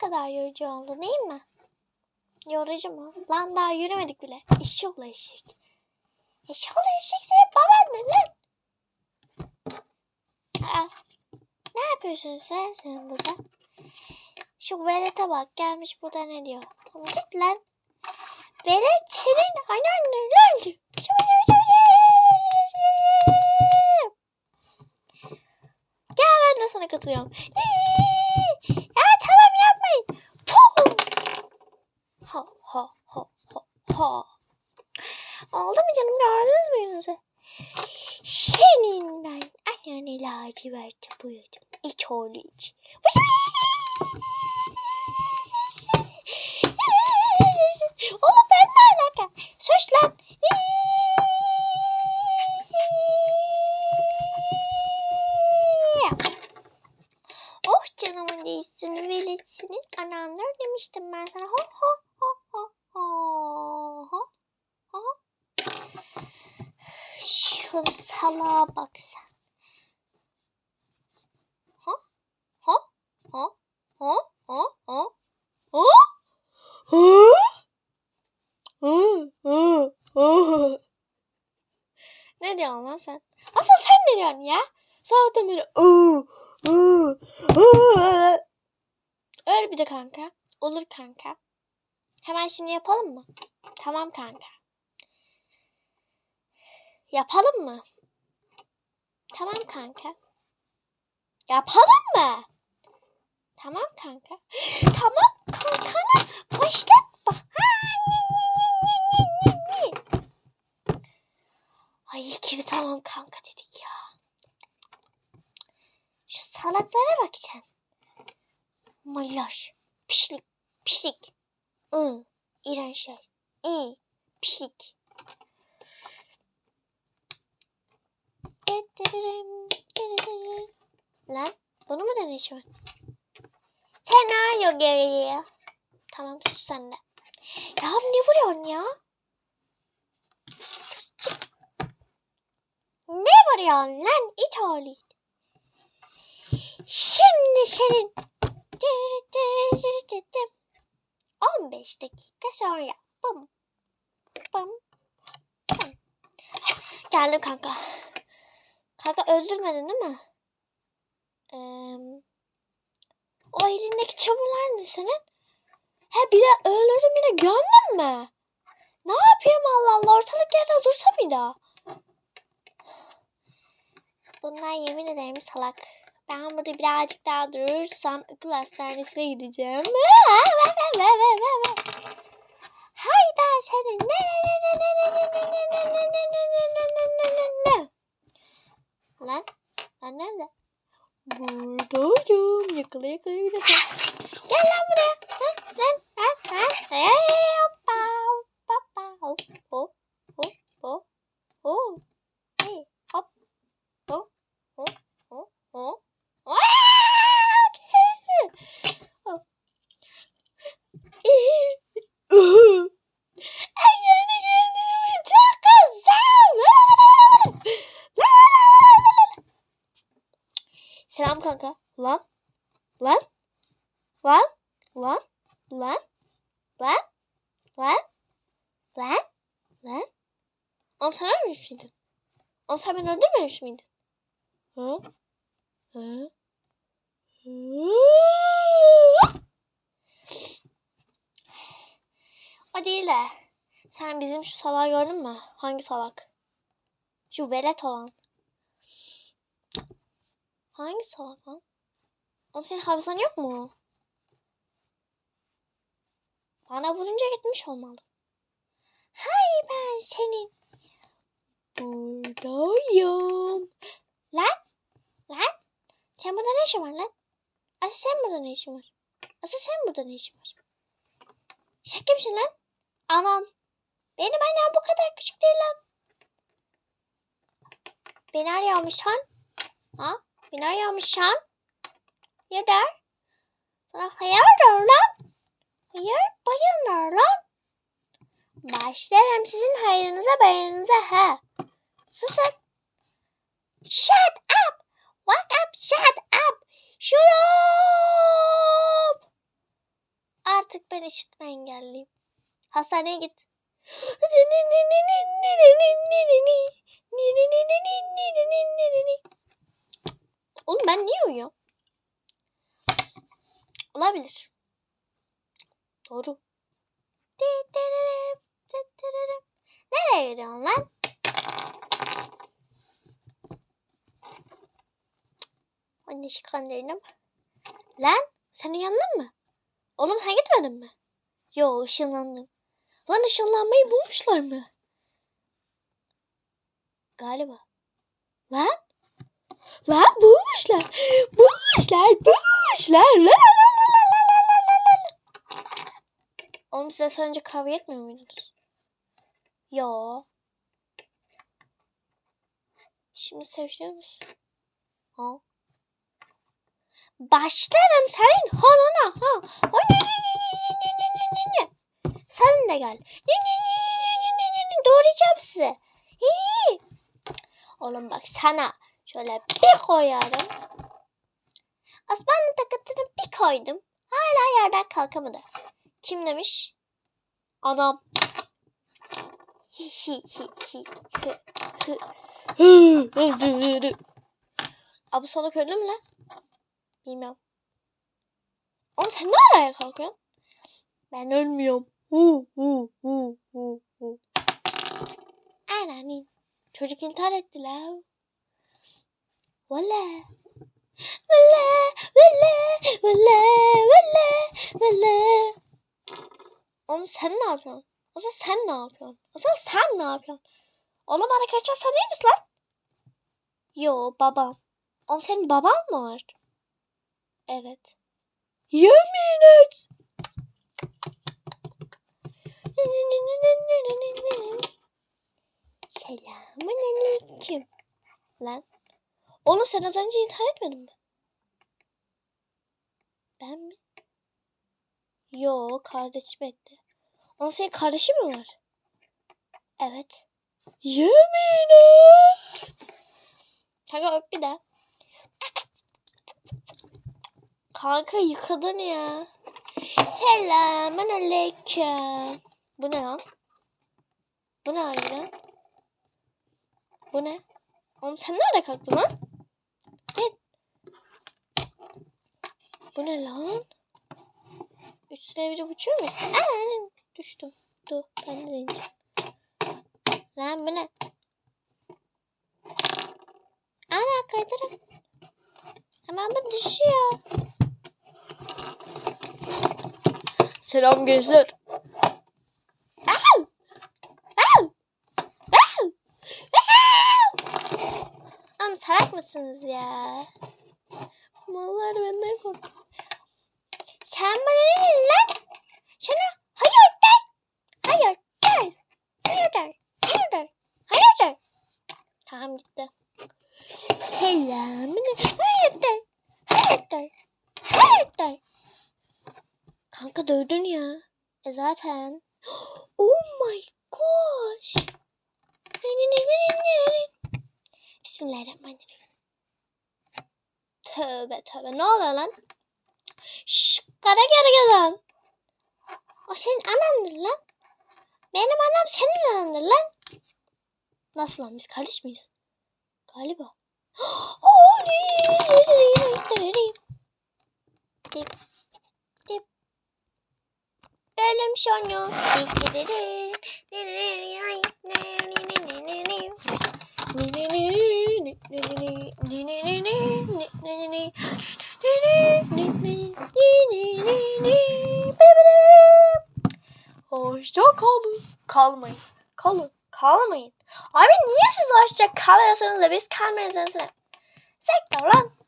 kadar yorucu oldu değil mi? Yorucu mu? Lan daha yürümedik bile. Eşşoğlu eşek. Eşşoğlu eşek senin babandır lan. Aa, ne yapıyorsun sen sen burada? Şu velete bak gelmiş burada ne diyor? Git lan. Velet senin anan lan. Gel ben de sana katılıyorum. Ya tamam yapmayın. Pum. Ha ha ha ha ha. Oldu mu canım gördünüz mü Yunus'u? Senin ben anneanne laciverte boyadım. İç oğlu iç. Şu salağa bak sen. Ha? Ha? Ha? Ha? Ha? Ha? Ha? Ne diyorsun lan sen? Asıl sen ne diyorsun ya? Sabahtan beri Öyle bir de kanka. Olur kanka. Hemen şimdi yapalım mı? Tamam kanka. Yapalım mı? Tamam kanka. Yapalım mı? Tamam kanka. Tamam kankana başlatma. Ay iyi ki tamam kanka dedik ya. Şu salaklara bak sen. Malaş. Pişlik. Pişlik. Iı. İğrenç şey. İyi. Pişlik. Lan bunu mu deneyeceğim? Senaryo gereği. Tamam sus sen de. Ya ne vuruyorsun ya? Ne vuruyorsun lan it oğlu. Şimdi senin 15 dakika sonra. Bum. Bum. Bum. Geldim kanka. Kanka öldürmedin değil mi? Ee, o elindeki çamurlar ne senin? He bir de öldürdüm bir de gömdün mü? Ne yapayım Allah Allah ortalık yerde dursa bir daha. Bunlar yemin ederim salak. Ben burada birazcık daha durursam akıl hastanesine gideceğim. Hay ben senin. Ne ne ne ne ne ne ne ne ne ne ne ne ne ne ne. Lan. Lan nerede? Buradayım. Yakala yakala sen. Gel lan buraya. Lan lan lan. Hey, hoppa hoppa hop hop hop hop hop. Hey hop hop hop hop hop. Ay yani kendimi çok kızım. Selam kanka. Lan. Lan. Lan. Lan. Lan. Lan. Lan. Lan. Ölmemiş miydin? Oğlum sen beni öldürmemiş miydin? Ha? Ha? O değil de. Sen bizim şu salağı gördün mü? Hangi salak? Şu velet olan. Hangi salak lan? Oğlum senin hafızan yok mu? Bana vurunca gitmiş olmalı. Hay ben senin. Buradayım. Lan. Lan. Sen burada ne işin var lan? Asıl sen burada ne işin var? Asıl sen burada ne işin var? Şaka mısın lan? Anan. Benim annem bu kadar küçük değil lan. Beni arıyormuşsan. Ha? Beni arıyormuşsan. Ya der. Sana hayırdır lan? Hayır bayılır lan. Başlarım sizin hayırınıza bayırınıza ha. Susun. Shut up. What up? Shut up. Shut up. Artık ben işitme engelliyim. Hastaneye git. Oğlum ben niye uyuyorum? Olabilir. Doğru. Nereye gidiyorsun lan? Anne şikandaydım. Lan sen uyandın mı? Oğlum sen gitmedin mi? Yo ışınlandım. Lan ışınlanmayı bulmuşlar mı? Galiba. Lan? Lan bulmuşlar. Bulmuşlar. Bulmuşlar. La la la la. Oğlum size önce kavga etmiyor muydunuz? Yo. Şimdi sevişiyor musun? Ha? Başlarım senin hanına ha. Ay, ne, ne, ne, ne, ne, ne, ne, ne, ne. Sen de gel. Ne, ne, ne, ne, ne, ne, ne, ne. Doğrayacağım sizi. Hii. Oğlum bak sana şöyle bir koyarım. Osmanlı takıtını bir koydum. Hala yerden kalkamadı. Kim demiş? Anam. Hi hi hi hi hı hı hı. Abi salak öldü mü lan? Bilmem. Oğlum sen ne araya kalkıyorsun? Ben ölmüyorum. Hu hu hu hu hu. Anani. Çocuk intihar etti la. Valla. Valla. Valla. Valla. Valla. Valla. Oğlum sen ne yapıyorsun? Asıl sen ne yapıyorsun? Asıl sen ne yapıyorsun? Oğlum arkadaşlar sen değil misin lan? Yo babam. Oğlum senin baban mı var? Evet. Yemin et. Selamun aleyküm. Lan. Oğlum sen az önce intihar etmedin mi? Ben mi? Yo kardeşim etti. Oğlum senin kardeşin mi var? Evet. Yemin et. Kanka öp bir daha. Kanka yıkadın ya. Selamun aleyküm. Bu ne lan? Bu ne harbiden? Bu ne? Oğlum sen nerede kalktın lan? Git. Bu ne lan? Üstüne bir de uçuyor musun? Aa, düştüm. Dur ben de deneyeceğim. Lan bu ne? Ana kaydırak. Hemen bu düşüyor. Selam gençler. Oğlum salak mısınız ya? Mallar benden korkuyor. Sen bana ne dedin lan? Sana hayır der. Hayır der. Hayır der. Hayır der. Hayır der. Tamam gitti. Selam. Hayır der. Hayır der. Hayır der. Kanka dövdün ya. E zaten. Oh my gosh. Bismillahirrahmanirrahim. Tövbe tövbe. Ne oluyor lan? Şşş kara gergedan. O senin anandır lan. Benim anam senin anandır lan. Nasıl lan biz kardeş miyiz? Galiba. Dip. Bölüm sonu. Hoşça kalın. Kalmayın. Kalın. Kalmayın. Abi niye siz hoşça kalıyorsunuz da biz kalmıyorsunuz? Sektör lan.